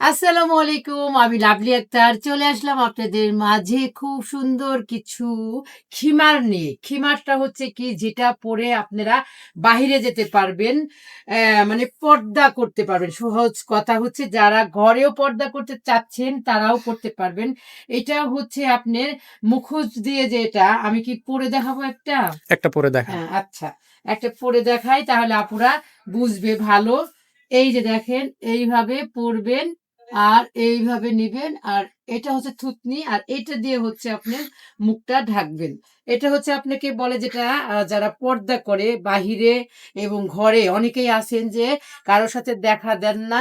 আসসালামু আলাইকুম আমি লাভলি আক্তার। চলে আসলাম আপনাদের মাঝে খুব সুন্দর কিছু খিমার নিয়ে। খিমারটা হচ্ছে কি যেটা পরে আপনারা বাহিরে যেতে পারবেন মানে পর্দা করতে পারবেন। সহজ কথা হচ্ছে যারা ঘরেও পর্দা করতে চাচ্ছেন তারাও করতে পারবেন। এটা হচ্ছে আপনার মুখোশ দিয়ে যেটা আমি কি পরে দেখাবো একটা? একটা পরে দেখা। হ্যাঁ আচ্ছা। একটা পরে দেখাই তাহলে আপুরা বুঝবে ভালো। এই যে দেখেন এইভাবে পরবেন। আর এইভাবে নিবেন। আর এটা হচ্ছে থুতনি, আর এটা দিয়ে হচ্ছে আপনার মুখটা ঢাকবেন। এটা হচ্ছে আপনাকে বলে যেটা যারা পর্দা করে বাহিরে এবং ঘরে, অনেকেই আছেন যে কারোর সাথে দেখা দেন না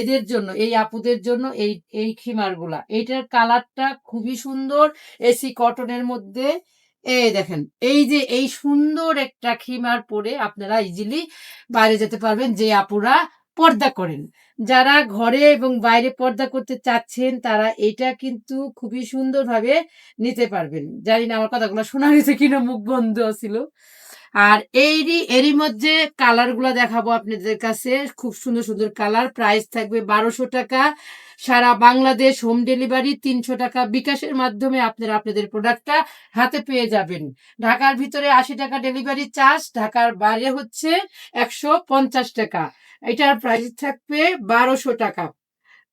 এদের জন্য, এই আপুদের জন্য এই এই খিমারগুলা। এইটার কালারটা খুবই সুন্দর এসি কটনের মধ্যে। এই দেখেন, এই যে এই সুন্দর একটা খিমার পরে আপনারা ইজিলি বাইরে যেতে পারবেন, যে আপুরা পর্দা করেন। যারা ঘরে এবং বাইরে পর্দা করতে চাচ্ছেন, তারা এটা কিন্তু খুবই সুন্দরভাবে নিতে পারবেন। জানি না আমার কথাগুলো শোনা গেছে কিনা, মুখ বন্ধ ছিল। আর এইরই, এরই মধ্যে কালারগুলো দেখাবো আপনাদের কাছে। খুব সুন্দর সুন্দর কালার। প্রাইস থাকবে বারোশো টাকা। সারা বাংলাদেশ হোম ডেলিভারি তিনশো টাকা। বিকাশের মাধ্যমে আপনারা আপনাদের প্রোডাক্টটা হাতে পেয়ে যাবেন। ঢাকার ভিতরে আশি টাকা ডেলিভারি চার্জ, ঢাকার বাইরে হচ্ছে একশো পঞ্চাশ টাকা। এটার প্রাইস থাকবে বারোশো টাকা।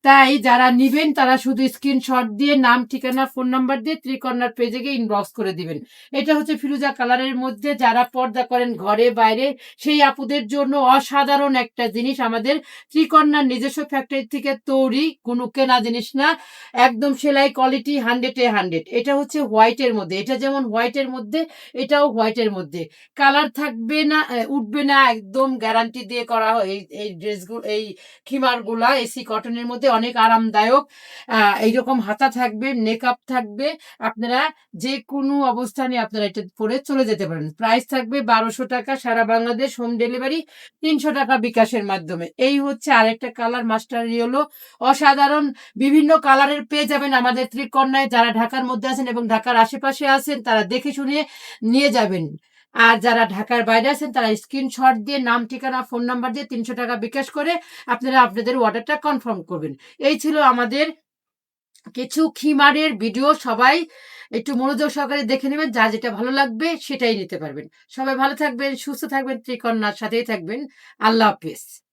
তাই যারা নিবেন, তারা শুধু স্ক্রিনশট দিয়ে নাম, ঠিকানা ফোন নাম্বার দিয়ে ত্রিকর্ণার পেজে গিয়ে ইনবক্স করে দিবেন। এটা হচ্ছে ফিরুজা কালারের মধ্যে যারা পর্দা করেন ঘরে, বাইরে, সেই আপুদের জন্য অসাধারণ একটা জিনিস আমাদের ত্রিকর্ণার নিজস্ব ফ্যাক্টরি থেকে তৈরি কোনো কেনা জিনিস না। একদম সেলাই কোয়ালিটি হান্ড্রেড হান্ড্রেড এটা হচ্ছে হোয়াইটের মধ্যে। এটা যেমন হোয়াইটের মধ্যে, এটাও হোয়াইটের মধ্যে। কালার থাকবে না উঠবে না, একদম গ্যারান্টি দিয়ে করা হয় এই এই ড্রেসগুলো এই খিমারগুলা, এসি কটনের মধ্যে অনেক আরামদায়ক। এইরকম হাতা থাকবে নেকআপ থাকবে, আপনারা যে কোনো অবস্থানে আপনারা এটা পরে চলে যেতে পারেন। প্রাইস থাকবে বারোশো টাকা, সারা বাংলাদেশ হোম ডেলিভারি তিনশো টাকা বিকাশের মাধ্যমে। এই হচ্ছে আরেকটা কালার মাস্টার ইয়েলো। অসাধারণ, বিভিন্ন কালারের পেয়ে যাবেন আমাদের ত্রিকন্যায় যারা ঢাকার মধ্যে আছেন এবং ঢাকার আশেপাশে আছেন, তারা দেখে শুনে নিয়ে যাবেন। আর যারা ঢাকার বাইরে আছেন, তারা স্ক্রিনশট দিয়ে নাম, ঠিকানা ফোন নাম্বার দিয়ে তিনশো টাকা বিকাশ করে আপনারা আপনাদের অর্ডারটা কনফার্ম করবেন। এই ছিল আমাদের কিছু খিমারের ভিডিও সবাই একটু মনোযোগ সহকারে দেখে নেবেন, যা যেটা ভালো লাগবে সেটাই নিতে পারবেন। সবাই ভালো থাকবেন, সুস্থ থাকবেন ত্রিকন্যার সাথেই থাকবেন। আল্লাহ হাফিজ।